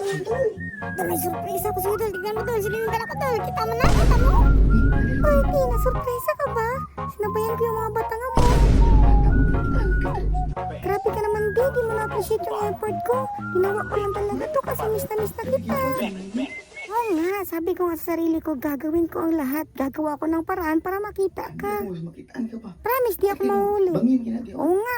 Idol, dahil may surprise ako sa'yo, Dol. Tignan mo, Dol. Sinundan ako, Dol. Kita mo na, kita mo. Ay, di, na-surprise ka ba? Sinabayan ko yung mga batanga mo. Grabe ka naman, di. Di mo na-appreciate yung effort ko. Ginawa ko lang talaga to kasi miss na miss na kita. Oo nga, sabi ko nga sa sarili ko, gagawin ko ang lahat. Gagawa ko ng paraan para makita ka. Promise, di ako natin. Oo nga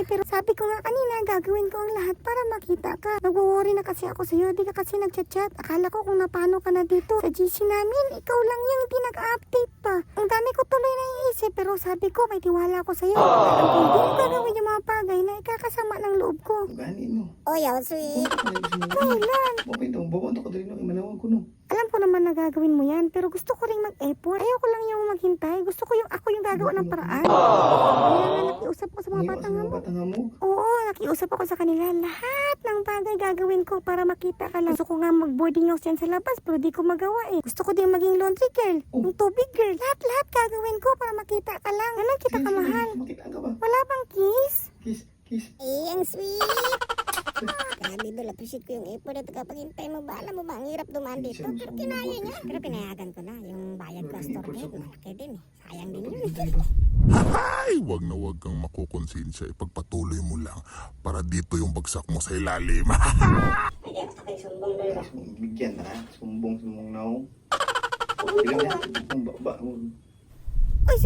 eh. Pero sabi ko nga kanina, gagawin ko ang lahat para makita ka. Nagwo-worry na kasi ako sa'yo. Di ka kasi nagchat-chat. Akala ko kung napano ka na dito. Sa GC namin, ikaw lang yung hindi nag-update pa. Ang dami ko tuloy na iisip. Pero sabi ko, may tiwala ako sa'yo. Alam ko, hindi mo gagawin yung mga bagay na ikakasama ng loob ko. Ganin mo. Oh, yaw, sweet. Kailan? Kailan? Mabay ito. Babaan ko dali ng imanawag ko no. Alam ko naman na gagawin mo yan, pero gusto ko rin mag-effort. Ayoko lang yung maghintay. Gusto ko yung ako yung gagawa ng paraan. Kaya nga nakiusap ko sa mga batang mo. Oo, nakiusap ako sa kanila. Lahat ng bagay gagawin ko para makita ka lang. Gusto ko nga mag-boarding house dyan sa labas, pero di ko magawa eh. Gusto ko din maging laundry girl, Oh. yung tubig girl. Lahat-lahat gagawin ko para makita ka lang. Ano kita ka mahal? Wala bang kiss? Kiss, kiss. Eh, ang sweet. Grabe dol, appreciate ko yung effort at kapag hintay mo ba, alam mo ba, ang hirap dumaan dito. Pero kinaya niya. Pero pinayagan ko na, yung bayad ko store head, malaki din eh. Sayang din yun. Ay, wag na wag kang makukonsensya. Ipagpatuloy mo lang para dito yung bagsak mo sa ilalim. Bigyan na. Sumbong, sumbong na ako. Bigyan na. Baba. Uy, si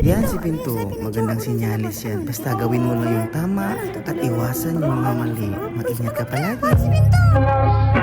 Yan si Pinto, magandang sinyalis yan. Basta gawin mo lang yung tama at iwasan yung mga mali. Mag-ingat ka palagi. Si Pinto!